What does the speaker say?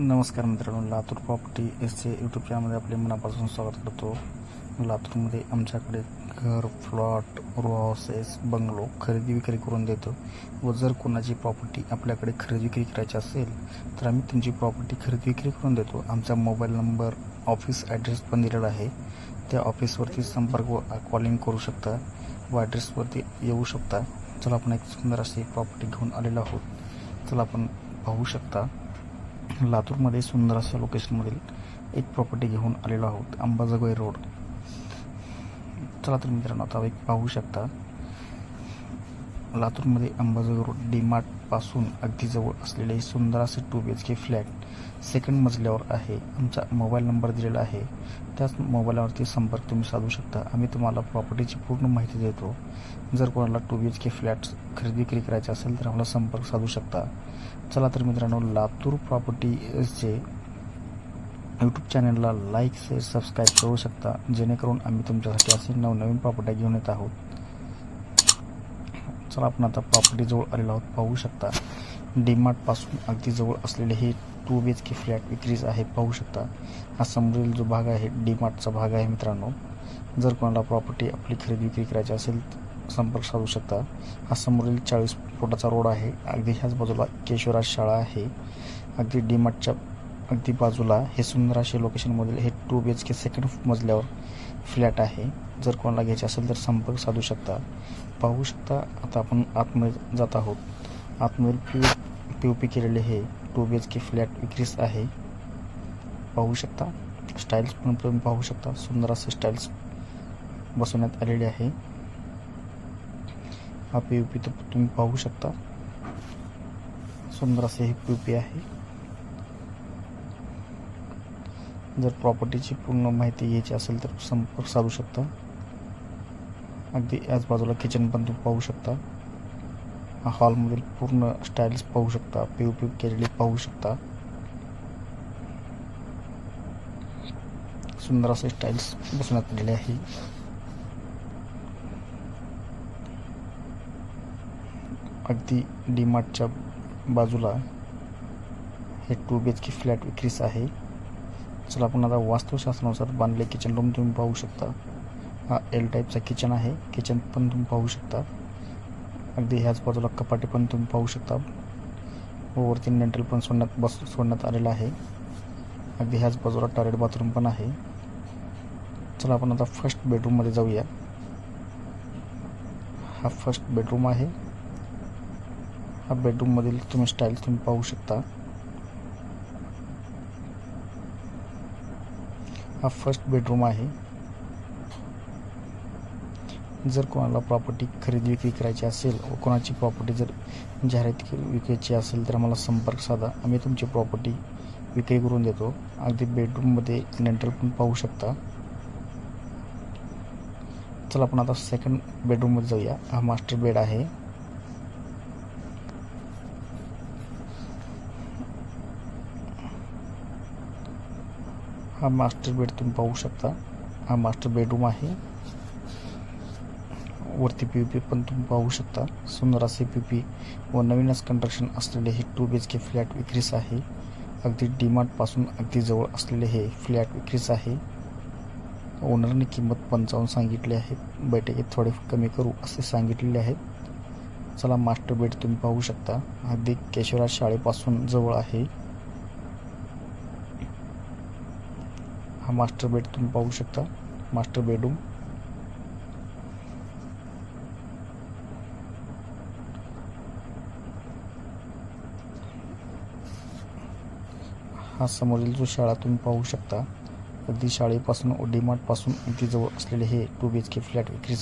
नमस्कार मित्रांनो लातूर प्रॉपर्टी एसचे यूट्यूब चॅनलमध्ये आपले मनापासून स्वागत करतो. लातूरमध्ये आमच्याकडे घर प्लॉट रो हाऊसेस बंगलो खरेदी विक्री करून देतो. व जर कोणाची प्रॉपर्टी आपल्याकडे खरेदी विक्री करायची असेल तर आम्ही तुमची प्रॉपर्टी खरेदी विक्री करून देतो. आमचा मोबाईल नंबर ऑफिस ॲड्रेस पण दिलेला आहे. त्या ऑफिसवरती संपर्क व कॉलिंग करू शकता व ॲड्रेसवरती येऊ शकता. चला आपण एक सुंदर अशी प्रॉपर्टी घेऊन आलेलो आहोत. चला आपण पाहू शकता. लातूरमध्ये सुंदर अशा लोकेशनमधील एक प्रॉपर्टी घेऊन आलेलो आहोत अंबाजोगाई रोड चला तर मित्रांनो आता एक पाहू शकता. लातूरमध्ये अंबाजोगाई रोड डीमार्टपासून अगदी जवळ असलेले हे सुंदर असे two B H K flat second मजल्यावर आहे. आमचा मोबाईल नंबर दिलेला आहे. त्याच मोबाईलवरती संपर्क तुम्ही साधू शकता. आम्ही तुम्हाला प्रॉपर्टीची पूर्ण माहिती देतो. जर कोणाला two B H K flat खरेदी विक्री करायचे असेल तर आम्हाला संपर्क साधू शकता. चला तर मित्रांनो लातूर प्रॉपर्टीचे यूट्यूब चॅनलला लाईक शेअर सबस्क्राईब करू शकता. जेणेकरून आम्ही तुमच्यासाठी असे नवनवीन प्रॉपर्ट्या घेऊन येत आहोत. चला आपण आता प्रॉपर्टीजवळ आलेलो आहोत. पाहू शकता डीमार्टपासून अगदी जवळ असलेले हे two B H K flat विक्रीज आहे. पाहू शकता हा समोरील जो भाग आहे डीमार्टचा भाग आहे मित्रांनो. जर कोणाला प्रॉपर्टी आपली खरेदी विक्री करायची असेल संपर्क साधू शकता. हा समोरील चाळीस फुटाचा रोड आहे. अगदी ह्याच बाजूला केशवराज शाळा आहे. अगदी डीमार्टच्या अगदी बाजूला हे सुंदर असे लोकेशनमधील हे two B H K second मजल्यावर फ्लॅट आहे. जर कोणाला घ्यायचे असेल तर संपर्क साधू शकता. पाहू शकता आता आपण आतमध्ये जात आहोत. आतमध्ये पी पी ओ पी केलेले हे two B H K flat विक्रीस आहे. पाहू शकता स्टाईल्स पण तुम्ही पाहू शकता. सुंदर असे स्टाईल्स बसवण्यात आलेले आहे. हा पी यू पी तर तुम्ही पाहू शकता. सुंदर असे हे पी यू पी आहे. जर प्रॉपर्टीची पूर्ण माहिती घ्यायची असेल तर संपर्क साधू शकता. अगदी याच बाजूला किचन पण तुम्ही पाहू शकता. हा हॉलमधील पूर्ण स्टाईल्स पाहू शकता. पी यू पी केलेली पाहू शकता. सुंदर असे स्टाईल्स बसवण्यात आलेले आहे. अगदी डीमार्टच्या बाजूला हे two B H K flat विक्रीस आहे. चला आपण आता वास्तुशास्त्रानुसार बांधले किचन रूम तुम्ही पाहू शकता. हा एल टाईपचा किचन आहे. किचन पण तुम्ही पाहू शकता. अगदी ह्याच बाजूला कपाटे पण तुम्ही पाहू शकता. व वरती नेंटल पण सोडण्यात बस सोडण्यात आलेला आहे. अगदी ह्याच बाजूला टॉयलेट बाथरूम पण आहे. चला आपण आता फर्स्ट बेडरूममध्ये जाऊया. हा फर्स्ट बेडरूम आहे. हा बेडरूममधील तुम्ही स्टाईल तुम्ही पाहू शकता. हा फर्स्ट बेडरूम आहे. जर कोणाला प्रॉपर्टी खरेदी विक्री करायची असेल व कोणाची प्रॉपर्टी जर जाहिरात विकायची असेल तर आम्हाला संपर्क साधा. आम्ही तुमची प्रॉपर्टी विक्री करून देतो. अगदी बेडरूममध्ये लेंटर पण पाहू शकता. चला आपण आता सेकंड बेडरूममध्ये जाऊया. हा मास्टर बेड आहे. हा मास्टर बेड तुम्ही पाहू शकता. हा मास्टर बेडरूम आहे. वरती पी पी पण तुम्ही पाहू शकता. सुंदर असे पी पी व नवीनच कंस्ट्रक्शन असलेले हे two B H K flat विक्रीस आहे. अगदी डीमार्टपासून अगदी जवळ असलेले हे फ्लॅट विक्रीस आहे. ओनरने किंमत पंचावन्न सांगितली आहे. बैठकीत थोडे कमी करू असे सांगितलेले आहेत चला मास्टर बेड तुम्ही पाहू शकता. अगदी केशवराज शाळेपासून जवळ आहे. हा मास्टर बेड तुम्ही पाहू शकता. Master bedroom. हा समोरील जो शाळा तुम्ही पाहू शकता अगदी शाळेपासून डी मार्टपासून अगदी जवळ असलेले हे two B H K flat विक्री